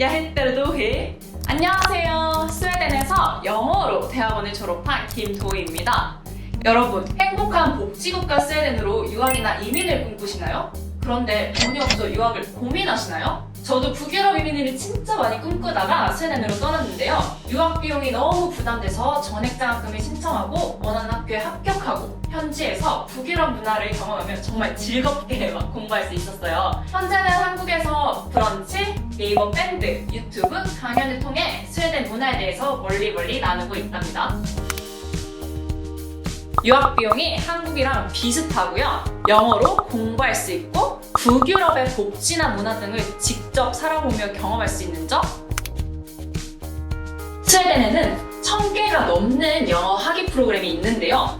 야헷때르도 해. 안녕하세요. 스웨덴에서 영어로 대학원을 졸업한 김도희입니다. 여러분, 행복한 복지국가 스웨덴으로 유학이나 이민을 꿈꾸시나요? 그런데 돈이 없어 유학을 고민하시나요? 저도 북유럽 이민을 진짜 많이 꿈꾸다가 스웨덴으로 떠났는데요. 유학 비용이 너무 부담돼서 전액 장학금을 신청하고 원하는 학교에 합격하고 현지에서 북유럽 문화를 경험하며 정말 즐겁게 막 공부할 수 있었어요. 현재는 한국에서 브런치, 네이버 밴드, 유튜브, 강연을 통해 스웨덴 문화에 대해서 멀리 멀리 나누고 있답니다. 유학 비용이 한국이랑 비슷하고요. 영어로 공부할 수 있고 북유럽의 복지나 문화 등을 직접 살아보며 경험할 수 있는 점. 스웨덴에는 1000개가 넘는 영어 학위 프로그램이 있는데요.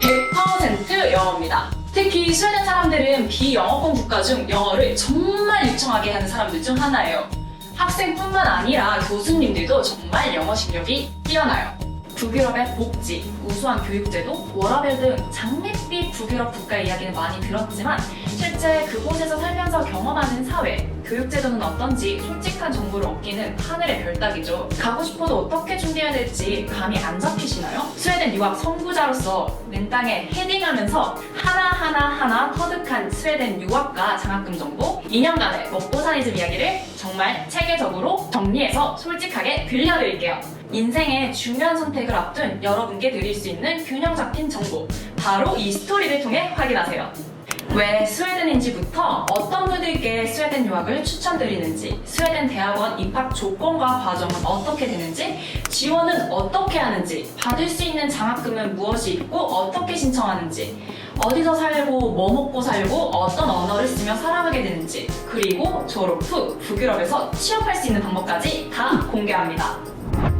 100% 영어입니다. 특히 스웨덴 사람들은 비영어권 국가 중 영어를 정말 유창하게 하는 사람들 중 하나예요. 학생뿐만 아니라 교수님들도 정말 영어 실력이 뛰어나요. 북유럽의 복지, 우수한 교육제도, 워라벨 등 장밋빛 북유럽 국가 이야기는 많이 들었지만 실제 그곳에서 살면서 경험하는 사회, 교육제도는 어떤지 솔직한 정보를 얻기는 하늘의 별따기죠. 가고 싶어도 어떻게 준비해야 될지 감이 안 잡히시나요? 스웨덴 유학 선구자로서 맨땅에 헤딩하면서 하나하나하나 터득한 스웨덴 유학과 장학금 정보 2년간의 먹고 사니즘 이야기를 정말 체계적으로 정리해서 솔직하게 들려드릴게요. 인생의 중요한 선택을 앞둔 여러분께 드릴 수 있는 균형 잡힌 정보 바로 이 스토리를 통해 확인하세요. 왜 스웨덴인지부터 어떤 분들께 스웨덴 유학을 추천드리는지, 스웨덴 대학원 입학 조건과 과정은 어떻게 되는지, 지원은 어떻게 하는지, 받을 수 있는 장학금은 무엇이 있고 어떻게 신청하는지, 어디서 살고 뭐 먹고 살고 어떤 언어를 쓰며 살아가게 되는지, 그리고 졸업 후 북유럽에서 취업할 수 있는 방법까지 다 공개합니다.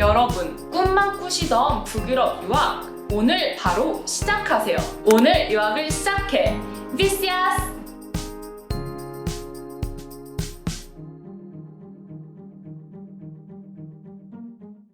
여러분, 꿈만 꾸시던 북유럽 유학 오늘 바로 시작하세요. 오늘 유학을 시작해. 비시아스